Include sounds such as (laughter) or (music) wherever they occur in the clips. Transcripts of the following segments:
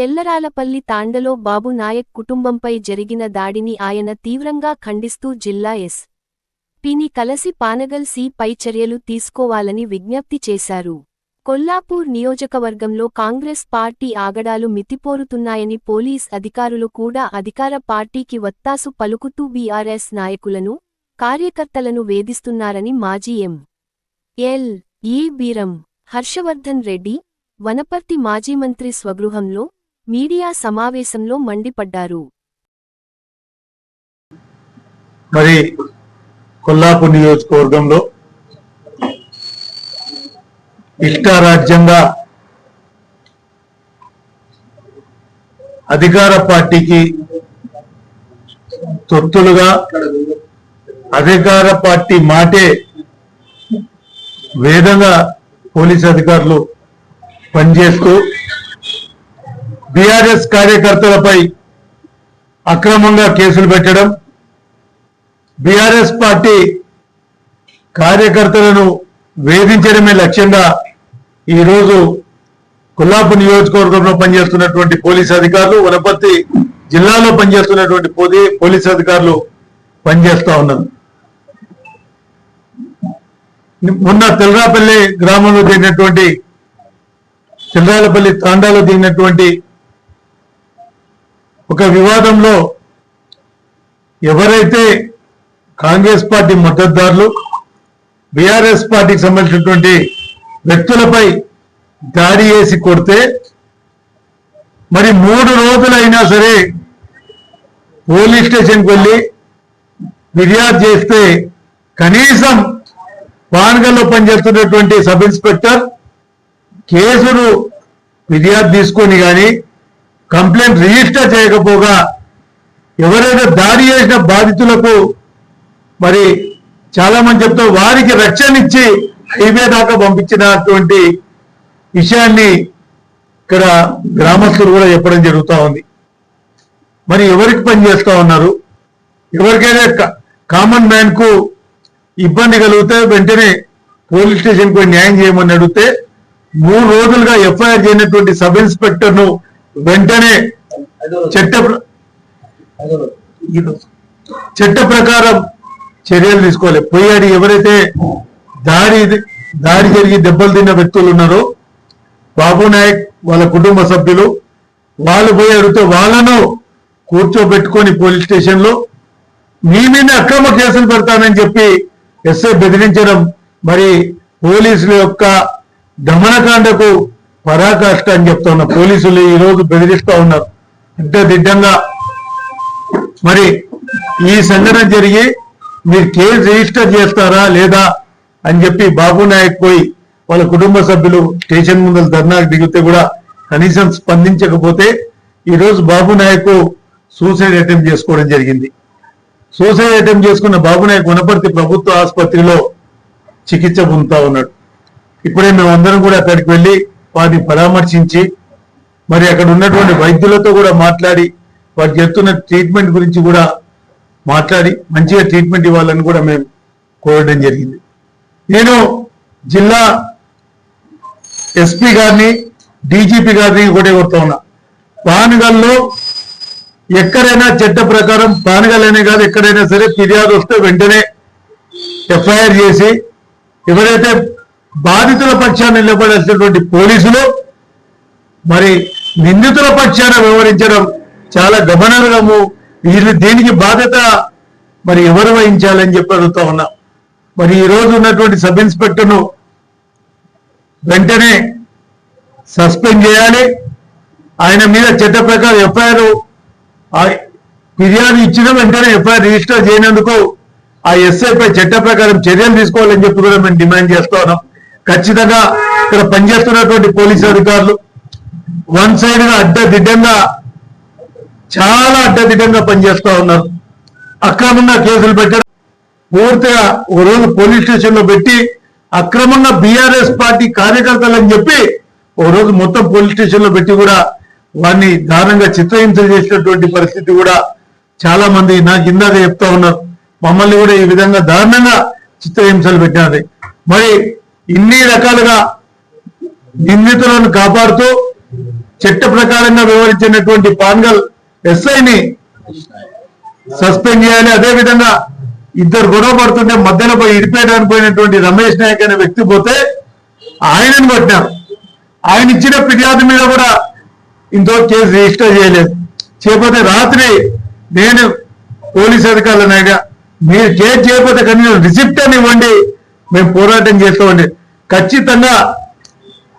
తెల్లరాలపల్లి తాండలో బాబు నాయక్ కుటుంబంపై జరిగిన దాడిని ఆయన తీవ్రంగా ఖండిస్తూ జిల్లా ఎస్. పిని కలసి పానగల్ సి పై చర్యలు తీసుకోవాలని విజ్ఞప్తి చేశారు. కొల్లాపూర్ నియోజకవర్గంలో కాంగ్రెస్ పార్టీ ఆగడాలు మితిపోరుతున్నాయని పోలీస్ అధికారులు కూడా అధికార పార్టీకి వత్తాసు పలుకుతూ బీఆర్ఎస్ నాయకులను కార్యకర్తలను వేధిస్తున్నారని మాజీ ఎం. ఎల్. ఈ బీరం హర్షవర్ధన్ రెడ్డి వనపర్తి మాజీ మంత్రి స్వగృహంలో మీడియా సమావేశంలో మండిపడ్డారు. మరి కొల్లాపూర్ నియోజకవర్గంలో ఇష్టారాజ్యంగా అధికార పార్టీకి తొత్తులుగా అధికార పార్టీ మాటే వేదంగా పోలీస్ అధికారులు పనిచేస్తూ టిఆర్ఎస్ కార్యకర్తలపై అక్రమంగా కేసులు పెట్టడం బీఆర్ఎస్ పార్టీ కార్యకర్తలను వేధించడమే లక్ష్యంగా ఈరోజు కొల్లాపు నియోజకవర్గంలో పనిచేస్తున్నటువంటి పోలీస్ అధికారులు వనపర్తి జిల్లాలో పనిచేస్తున్నటువంటి పోలీ- పోలీస్ అధికారులు పనిచేస్తా ఉన్నారు. మొన్న తెల్లరాపల్లి గ్రామంలో జరిగినటువంటి తెల్లరాలపల్లి తాండాలో జరిగినటువంటి ఒక వివాదంలో ఎవరైతే కాంగ్రెస్ పార్టీ మద్దతుదారులు బీఆర్ఎస్ పార్టీకి సంబంధించినటువంటి వ్యక్తులపై దాడి చేసి కొడితే మరి మూడు రోజులైనా సరే పోలీస్ స్టేషన్కి వెళ్ళి ఫిర్యాదు చేస్తే కనీసం పానగల్లో పనిచేస్తున్నటువంటి సబ్ ఇన్స్పెక్టర్ కేసును ఫిర్యాదు తీసుకొని కానీ కంప్లైంట్ రిజిస్టర్ చేయకపోగా ఎవరైతే దాడి చేసిన బాధితులకు మరి చాలా మంది చెప్తారు వారికి రక్షణ ఇచ్చి హైవే దాకా పంపించినటువంటి విషయాన్ని ఇక్కడ గ్రామస్తులు కూడా చెప్పడం జరుగుతూ ఉంది. మరి ఎవరికి పని చేస్తూ ఉన్నారు? ఎవరికైనా కామన్ మ్యాన్కు ఇబ్బంది కలిగితే వెంటనే పోలీస్ స్టేషన్కు న్యాయం చేయమని అడిగితే మూడు రోజులుగా ఎఫ్ఐఆర్ చేయనటువంటి సబ్ ఇన్స్పెక్టర్ను వెంటనే చట్ట చట్ట ప్రకారం చర్యలు తీసుకోవాలి. పోయాడు ఎవరైతే దాడి దాడి జరిగి దెబ్బలు తిన్న వ్యక్తులు ఉన్నారో బాబు నాయక్ వాళ్ళ కుటుంబ సభ్యులు వాళ్ళు పోయి అడిగితే వాళ్ళను కూర్చోబెట్టుకొని పోలీస్ స్టేషన్లో మీ మీద అక్రమ కేసులు పెడతానని చెప్పి ఎస్ఐ బెదిరించడం మరి పోలీసుల యొక్క దమనకాండకు పరాకాష్ట అని చెప్తా పోలీసులు ఈరోజు బెదిరిస్తూ బెదిరిస్తా ఉన్నారు. అంటే దిడ్డంగా. మరి ఈ సంఘటన జరిగి మీరు కేసు రిజిస్టర్ చేస్తారా లేదా అని చెప్పి బాబు నాయక్ పోయి వాళ్ళ కుటుంబ సభ్యులు స్టేషన్ ముందు ధర్నాకు దిగితే కూడా కనీసం స్పందించకపోతే ఈ రోజు బాబు నాయక్ సూసైడ్ అటెంప్ట్ చేసుకోవడం జరిగింది. సూసైడ్ అటెంప్ట్ చేసుకున్న బాబు నాయక్ వనపర్తి ప్రభుత్వ ఆసుపత్రిలో చికిత్స పొందుతా ఉన్నాడు. ఇప్పుడే మేమందరం కూడా అక్కడికి వెళ్ళి వారిని పరామర్శించి మరి అక్కడ ఉన్నటువంటి వైద్యులతో కూడా మాట్లాడి వారు చేస్తున్న ట్రీట్మెంట్ గురించి కూడా మాట్లాడి మంచిగా ట్రీట్మెంట్ ఇవ్వాలని కూడా మేము కోరడం జరిగింది. నేను జిల్లా ఎస్పీ గారిని డీజీపీ గారిని కూడా కోరుతా ఉన్నా. పానగల్లో ఎక్కడైనా చట్ట ప్రకారం పానగల్లనే కాదు ఎక్కడైనా సరే ఫిర్యాదు వస్తే వెంటనే ఎఫ్ఐఆర్ చేసి ఎవరైతే బాధితుల పక్షాన నిలబడాల్సినటువంటి పోలీసులు మరి నిందితుల పక్షాన వ్యవహరించడం చాలా గమనార్హము. వీళ్ళు దీనికి బాధ్యత మరి ఎవరు వహించాలని చెప్పి అడుగుతా ఉన్నా. మరి ఈరోజు ఉన్నటువంటి సబ్ ఇన్స్పెక్టర్ను వెంటనే సస్పెండ్ చేయాలి. ఆయన మీద చట్ట ప్రకారం ఎఫ్ఐఆర్ ఫిర్యాదు ఇచ్చిన వెంటనే ఎఫ్ఐఆర్ రిజిస్టర్ చేయనందుకు ఆ ఎస్ఐపై చట్ట ప్రకారం చర్యలు తీసుకోవాలని చెప్పి కూడా మేము డిమాండ్ చేస్తా ఉన్నాం. ఖచ్చితంగా ఇక్కడ పనిచేస్తున్నటువంటి పోలీసు అధికారులు వన్ సైడ్గా అడ్డదిడ్డంగా చాలా అడ్డదిడ్డంగా పనిచేస్తా ఉన్నారు. అక్రమంగా కేసులు పెట్టడం పూర్తిగా ఓ రోజు పోలీస్ స్టేషన్లో పెట్టి అక్రమంగా బీఆర్ఎస్ పార్టీ కార్యకర్తలు అని చెప్పి ఓ రోజు మొత్తం పోలీస్ స్టేషన్లో పెట్టి కూడా వారిని దారుణంగా చిత్రహింస చేసినటువంటి పరిస్థితి కూడా చాలా మంది నాకు ఇందాక చెప్తా ఉన్నారు. మమ్మల్ని కూడా ఈ విధంగా దారుణంగా చిత్రహింసలు పెట్టినది మరి ఇన్ని రకాలుగా నిందితులను కాపాడుతూ చట్ట ప్రకారంగా వ్యవహరించినటువంటి పాన్గల్ ఎస్ఐని సస్పెండ్ చేయాలి. అదే విధంగా ఇద్దరు గొడవ పడుతుంటే మధ్యలో పోయి ఇడిపేయడానికి పోయినటువంటి రమేష్ నాయక్ అనే వ్యక్తి పోతే ఆయనను కొట్టినారు ఆయన ఇచ్చిన ఫిర్యాదు మీద కూడా ఇంతో కేసు రిజిస్టర్ చేయలేదు. చేయకపోతే రాత్రి నేను పోలీస్ అధికారులను అడిగా మీరు కేసు చేయకపోతే కనీసం రిసిప్ట్ అని ఇవ్వండి మేము పోరాటం చేస్తామండి. ఖచ్చితంగా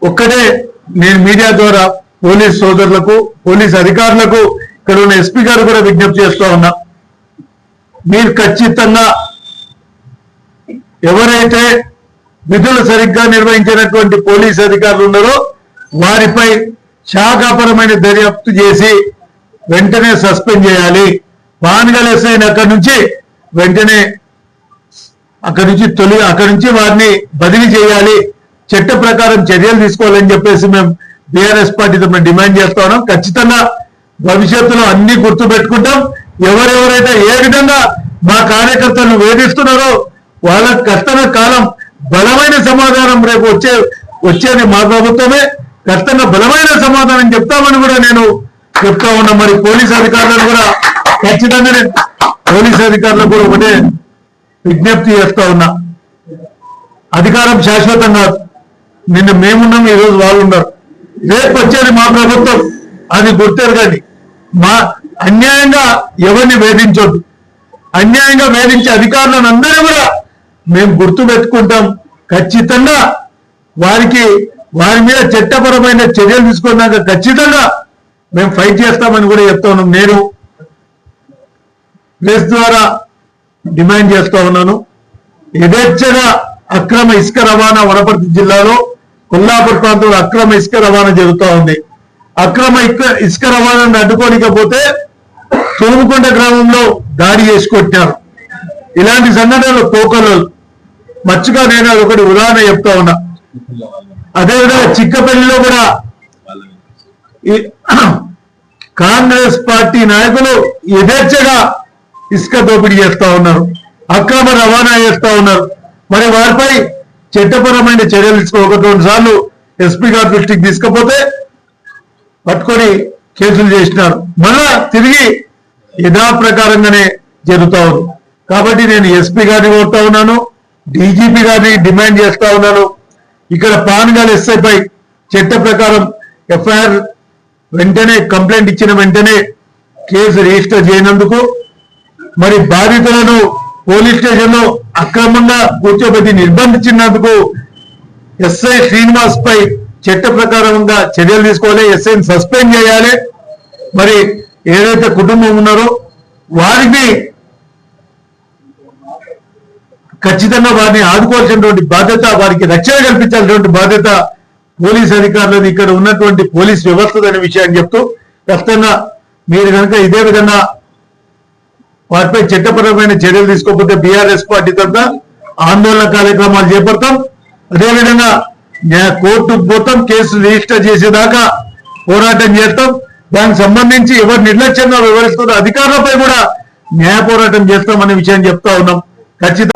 ఒక్కటే నేను మీడియా ద్వారా పోలీస్ సోదరులకు పోలీస్ అధికారులకు ఇక్కడ ఉన్న ఎస్పీ గారు కూడా విజ్ఞప్తి చేస్తూ ఉన్నా. మీరు ఖచ్చితంగా ఎవరైతే విధులు సరిగ్గా నిర్వహించినటువంటి పోలీస్ అధికారులు ఉన్నారో వారిపై శాఖాపరమైన దర్యాప్తు చేసి వెంటనే సస్పెండ్ చేయాలి. పాన్గల్ ఎస్ఐని అక్కడి నుంచి వెంటనే అక్కడి నుంచి తొలి అక్కడి నుంచి వారిని బదిలీ చేయాలి. చట్ట ప్రకారం చర్యలు తీసుకోవాలని చెప్పేసి మేము బీఆర్ఎస్ పార్టీతో మేము డిమాండ్ చేస్తా ఉన్నాం. ఖచ్చితంగా భవిష్యత్తులో అన్ని గుర్తు పెట్టుకుంటాం. ఎవరెవరైతే ఏ విధంగా మా కార్యకర్తలను వేధిస్తున్నారో వాళ్ళ కష్టన కాలం బలమైన సమాధానం రేపు వచ్చే వచ్చేది మా ప్రభుత్వమే. ఖచ్చితంగా బలమైన సమాధానం చెప్తామని కూడా నేను చెప్తా ఉన్నా. మరి పోలీస్ అధికారులను కూడా ఖచ్చితంగా నేను పోలీస్ అధికారులకు కూడా ఒకటే విజ్ఞప్తి చేస్తా ఉన్నా. అధికారం శాశ్వతం కాదు. నిన్న మేమున్నాం ఈ రోజు వాళ్ళు ఉన్నారు రేపు వచ్చేది మా ప్రభుత్వం. అది గుర్తెరగండి మా అన్యాయంగా ఎవరిని వేధించొద్దు. అన్యాయంగా వేధించే అధికారులను అందరూ కూడా మేము గుర్తు పెట్టుకుంటాం. ఖచ్చితంగా వారికి వారి మీద చట్టపరమైన చర్యలు తీసుకున్నాక ఖచ్చితంగా మేము ఫైట్ చేస్తామని కూడా చెప్తా ఉన్నాం. నేను ప్రెస్ ద్వారా డిమాండ్ చేస్తా ఉన్నాను. యథేచ్ఛగా అక్రమ ఇసుక రవాణా వనపర్తి జిల్లాలో కొల్లాపూర్ ప్రాంతంలో అక్రమ ఇసుక రవాణా జరుగుతూ ఉంది. అక్రమ ఇసుక రవాణాను అడ్డుకోనికపోతే తోముకొండ గ్రామంలో దాడి చేసుకొట్టారు ఇలాంటి సంఘటనలు కోకలు మచ్చుగా నేను అది ఒకటి ఉదాహరణ చెప్తా ఉన్నా. అదేవిధంగా చిక్కపల్లిలో కూడా (clears throat) కాంగ్రెస్ పార్టీ నాయకులు యథేచ్ఛగా ఇసుక దోపిడీ చేస్తా ఉన్నారు. అక్రమ రవాణా చేస్తా ఉన్నారు. మరి వారిపై చట్టపరమైన చర్యలు తీసుకో ఒకటి రెండు సార్లు ఎస్పీ గారి దృష్టికి తీసుకపోతే పట్టుకొని కేసులు చేసినారు. మళ్ళా తిరిగి యథాప్రకారంగానే జరుగుతా ఉంది. కాబట్టి నేను ఎస్పీ గారిని కోరుతా ఉన్నాను. డీజీపీ గారిని డిమాండ్ చేస్తా ఉన్నాను. ఇక్కడ పాన్గాల్ ఎస్ఐపై చట్ట ప్రకారం ఎఫ్ఐఆర్ వెంటనే కంప్లైంట్ ఇచ్చిన వెంటనే కేసు రిజిస్టర్ చేయనందుకు మరి బాధితులను పోలీస్ స్టేషన్లో అక్రమంగా కూర్చోబెట్టి నిర్బంధించినందుకు ఎస్ఐ శ్రీనివాస్ పై చట్ట ప్రకారంగా చర్యలు తీసుకోవాలి ఎస్ఐని సస్పెండ్ చేయాలి. మరి ఏదైతే కుటుంబం ఉన్నారో వారికి ఖచ్చితంగా వారిని ఆదుకోవాల్సినటువంటి బాధ్యత వారికి రక్షణ కల్పించాల్సినటువంటి బాధ్యత పోలీస్ అధికారులను ఇక్కడ ఉన్నటువంటి పోలీస్ వ్యవస్థ అనే విషయాన్ని చెప్తూ ఖచ్చితంగా మీరు కనుక ఇదే విధంగా వారిపై చట్టపరమైన చర్యలు తీసుకోకపోతే బీఆర్ఎస్ పార్టీ తరఫున ఆందోళన కార్యక్రమాలు చేపడతాం. అదేవిధంగా కోర్టుకు పోతాం కేసు రిజిస్టర్ చేసేదాకా పోరాటం చేస్తాం. దానికి సంబంధించి ఎవరు నిర్లక్ష్యంగా వివరిస్తున్న అధికారులపై కూడా న్యాయ పోరాటం చేస్తామనే విషయాన్ని చెప్తా ఉన్నాం. ఖచ్చితంగా